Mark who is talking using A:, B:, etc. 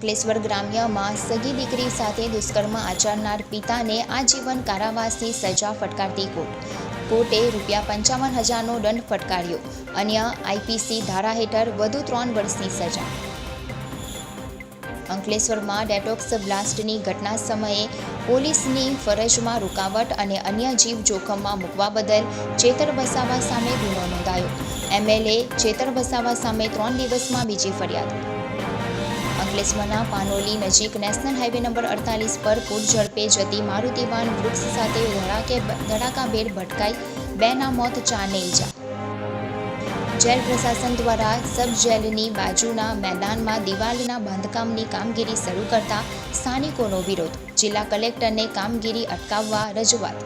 A: અંકલેશ્વર ગ્રામ્યમાં સગી દીકરી સાથે દુષ્કર્મ આચરનાર પિતાને આજીવન કારાવાસની સજા ફટકારતી કોર્ટ. કોર્ટે રૂપિયા પંચાવન હજારનો દંડ ફટકાર્યો. અન્ય આઈપીસી ધારા હેઠળ વધુ ત્રણ વર્ષની સજા. અંકલેશ્વરમાં ડેટોક્સ બ્લાસ્ટની ઘટના સમયે પોલીસની ફરજમાં રૂકાવટ અને અન્ય જીવ જોખમમાં મૂકવા બદલ ચેતર વસાવા સામે ગુનો નોંધાયો. એમએલએ ચેતર વસાવા સામે ત્રણ દિવસમાં બીજી ફરિયાદ. અંકલેશ્વરના પાનોલી નજીક નેશનલ હાઈવે નંબર અડતાલીસ પર પૂર ઝડપે જતી મારુતિ વાન વૃક્ષ સાથે ધડાકે ધડાકાભેર ભટકાઈ બેના મોત ચારને ઇજા જેલ પ્રશાસન દ્વારા સબ જેલની બાજુના મેદાનમાં દિવાલના બાંધકામની કામગીરી શરૂ કરતા સ્થાનિકોનો વિરોધ, જિલ્લા કલેક્ટરને કામગીરી અટકાવવા રજૂઆત.